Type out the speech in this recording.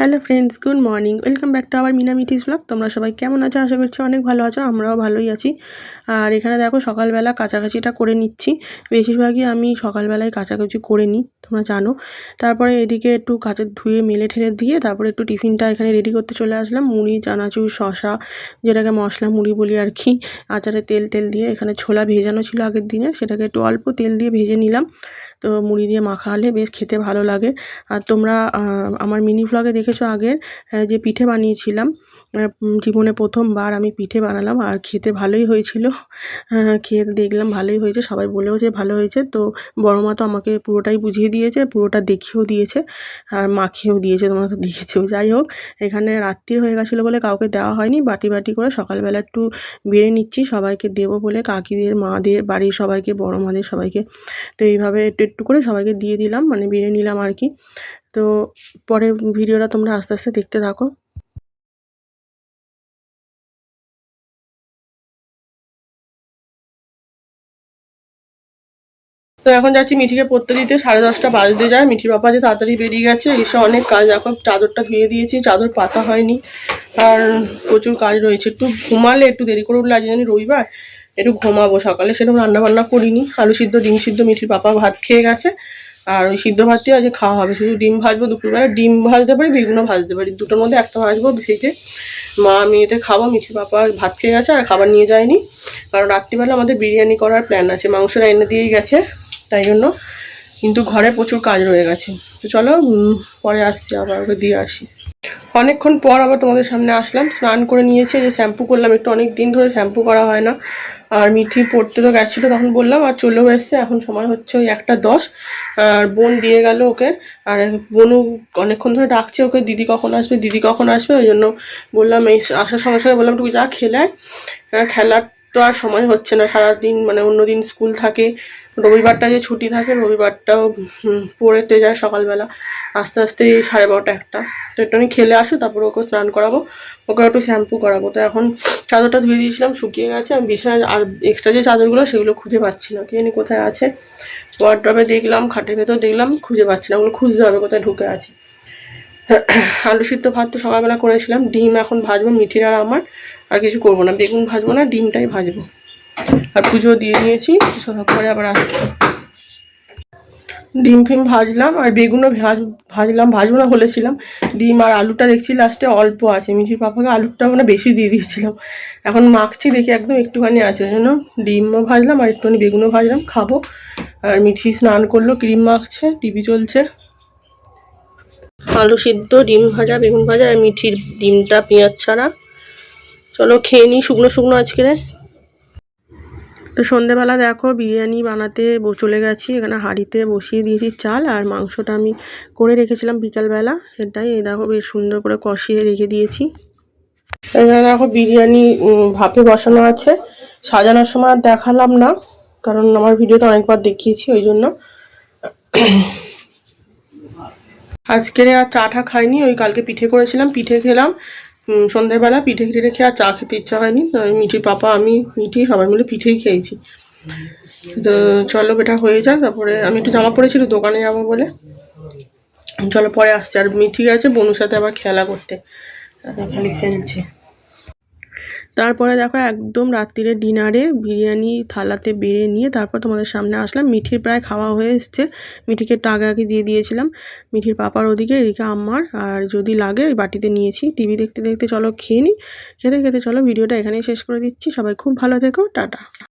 Hello friends, good morning. Welcome back to আবার মিনা মিটিস blog. তোমরা সবাই কেমন আছো? আশা করছি অনেক ভালো আছো, আমরাও ভালোই আছি। আর এখানে দেখো সকালবেলা কাছাকাছিটা করে নিচ্ছি। বেশিরভাগই আমি সকালবেলায় কাছাকাছি করে নিই। তোমরা জানো। তারপরে এদিকে একটু কাঁচা ধুয়ে মেলে ঠেলে দিয়ে তারপরে একটু টিফিনটা এখানে রেডি করতে চলে আসলাম। মুড়ি, চানাচুর শশা যেটাকে মশলা মুড়ি বলি আর কি, আচারে তেল তেল দিয়ে এখানে ছোলা ভেজানো ছিল আগের দিনে, সেটাকে একটু অল্প তেল দিয়ে ভেজে নিলাম। তো মুড়ি দিয়ে মাখালে বেশ খেতে ভালো লাগে। আর তোমরা আমার মিনি ভ্লগে দেখেছ আগের যে পিঠে বানিয়েছিলাম জীবনে প্রথমবার আমি পিঠে বানালাম আর খেতে ভালোই হয়েছিল। খেয়ে দেখলাম ভালোই হয়েছে। সবাই বলেও যে ভালো হয়েছে। তো বড় মা তো আমাকে পুরোটাই বুঝিয়ে দিয়েছে, পুরোটা দেখিয়েও দিয়েছে আর মাখিয়েও দিয়েছে, তোমরা তো দেখেছ। যাই হোক, এখানে রাত্রি হয়ে গেছিল বলে কাউকে দেওয়া হয়নি। বাটি বাটি করে সকালবেলা একটু বেড়ে নিচ্ছি, সবাইকে দেবো বলে। কাকিদের, মাদের বাড়ির সবাইকে, বড় মাদের সবাইকে। তো এইভাবে একটু একটু করে সবাইকে দিয়ে দিলাম মানে বেড়ে নিলাম আর কি। তো পরের ভিডিওটা তোমরা আস্তে আস্তে দেখতে থাকো। তো এখন যাচ্ছি মিঠিকে পড়তে দিতে, সাড়ে দশটা বাজতে যায়। মিঠির বাবা যে তাড়াতাড়ি বেরিয়ে গেছে, এসে অনেক কাজ, এখন চাদরটা ধুয়ে দিয়েছি, চাদর পাতা হয়নি। আর প্রচুর কাজ রয়েছে, একটু ঘুমালে একটু দেরি করে উঠলে, আজ জানি রবিবার, একটু ঘুমাবো সকালে, সেরকম রান্না বান্না করিনি। আলু সিদ্ধ, ডিম সিদ্ধ, মিঠির পাপা ভাত খেয়ে গেছে। আর ওই সিদ্ধ ভাত দিয়ে খাওয়া হবে, শুধু ডিম ভাজবো দুপুরবেলা, ডিম ভাজতে পারি বেগুনও ভাজতে পারি, দুটোর মধ্যে একটা ভাজবো ভেজে। মা মেয়েতে খাব মিঠি পাপা ভাত খেয়ে গেছে, আর খাবার নিয়ে যায়নি। কারণ রাত্রিবেলা আমাদের বিরিয়ানি করার প্ল্যান আছে, মাংসটা এনে দিয়েই গেছে। তাই জন্য কিন্তু ঘরে প্রচুর কাজ রয়ে গেছে। তো চলো পরে আসছি আবার, ওকে দিয়ে আসি। অনেকক্ষণ পর আবার তোমাদের সামনে আসলাম। স্নান করে নিয়েছে যে শ্যাম্পু করলাম, একটু অনেক দিন ধরে শ্যাম্পু করা হয় না। আর মিঠি পড়তে তো গেছিল তখন বললাম, আর চলেও এসছে। এখন সময় হচ্ছে ওই একটা দশ। আর বোন দিয়ে গেল ওকে। আর বোনও অনেকক্ষণ ধরে ডাকছে ওকে, দিদি কখন আসবে? দিদি কখন আসবে? ওই জন্য বললাম, এই আসার সঙ্গে সঙ্গে বললাম তুই যা খেলায় খেলার তো আর সময় হচ্ছে না, সারাদিন মানে অন্য দিন স্কুল থাকে, রবিবারটা যে ছুটি থাকে রবিবারটাও পড়েতে যায় সকালবেলা, আস্তে আস্তে সাড়ে বারোটা একটা। তো একটু আমি খেলে আসো, তারপর ওকে স্নান করাবো, ওকে একটু শ্যাম্পু করাবো। তো এখন চাদরটা ধুয়ে দিয়েছিলাম, শুকিয়ে গেছে, আমি বিছানায় আর এক্সট্রা যে চাদরগুলো সেগুলো খুঁজে পাচ্ছি না, কে জানি কোথায় আছে। ওয়ার্ড্রপে দেখলাম, খাটের ভেতর দেখলাম, খুঁজে পাচ্ছি না, ওগুলো খুঁজতে হবে কোথায় ঢুকে আছে। আলু সিদ্ধ ভাত তো সকালবেলা করেছিলাম, ডিম এখন ভাজবো মিঠির আর আমার। আর কিছু করব না, বেগুন ভাজবো না, ডিমটাই ভাজবো। আর পুজো দিয়ে নিয়েছি, সব পরে আবার আসছি। ডিম ফিম ভাজলাম, আর বেগুনও ভাজ, ভাজলাম, ভাজবো না বলেছিলাম। ডিম আর আলুটা দেখছি লাস্টে অল্প আছে, মিঠির পাপাকে আলুটা মানে বেশি দিয়ে দিয়েছিলাম। এখন মাখছি, দেখি একদম একটুখানি আছে জন্য ডিমও ভাজলাম, আর একটুখানি বেগুনও ভাজলাম, খাব। আর মিঠি স্নান করল, ক্রিম মাখছে, টিভি চলছে। আলু সিদ্ধ, ডিম ভাজা, বেগুন ভাজা, আর মিঠির ডিমটা পেঁয়াজ ছাড়া। চলো খেয়ে নিই শুকনো শুকনো আজকে তো সন্ধেবেলা দেখো বিরিয়ানি বানাতে চলে গেছি এখানে হাঁড়িতে বসিয়ে দিয়েছি চাল আর মাংসটা আমি করে রেখেছিলাম বিকালবেলা। এটাই এই দেখো বেশ সুন্দর করে কষিয়ে রেখে দিয়েছি। এখানে দেখো বিরিয়ানি ভাপে বসানো আছে। সাজানোর সময় আর দেখালাম না কারণ আমার ভিডিওতে অনেকবার দেখিয়েছি ওই জন্য। আজকের আর চাটা খাইনি ওই কালকে পিঠে করেছিলাম পিঠে খেলাম। সন্ধ্যেবেলা পিঠে ঘিরে খেয়ে আর চা খেতে ইচ্ছা হয়নি। মিঠির পাপা, আমি, মিঠি সবাই মিলে পিঠেই খেয়েছি। তো চলো বেটা হয়ে যাক, তারপরে আমি একটু জামা পড়েছিল দোকানে যাব বলে। চলো পরে আসছি। আর মিঠি আছে বোনুর সাথে আবার খেলা করতে। খালি খেলছে। তারপরে দেখো একদম রাত্রিরে ডিনারে বিরিয়ানি থালাতে বেড়ে নিয়ে তারপর তোমাদের সামনে আসলাম। মিঠির প্রায় খাওয়া হয়ে এসছে। মিঠিকে আগে দিয়ে দিয়েছিলাম। মিঠির পাপার ওদিকে, এদিকে আমার। আর যদি লাগে ওই বাটিতে নিয়েছি। টিভি দেখতে দেখতে চলো, খেয়ে নিই খেতে খেতে চলো, ভিডিওটা এখানেই শেষ করে দিচ্ছি। সবাই খুব ভালো থেকো, টাটা।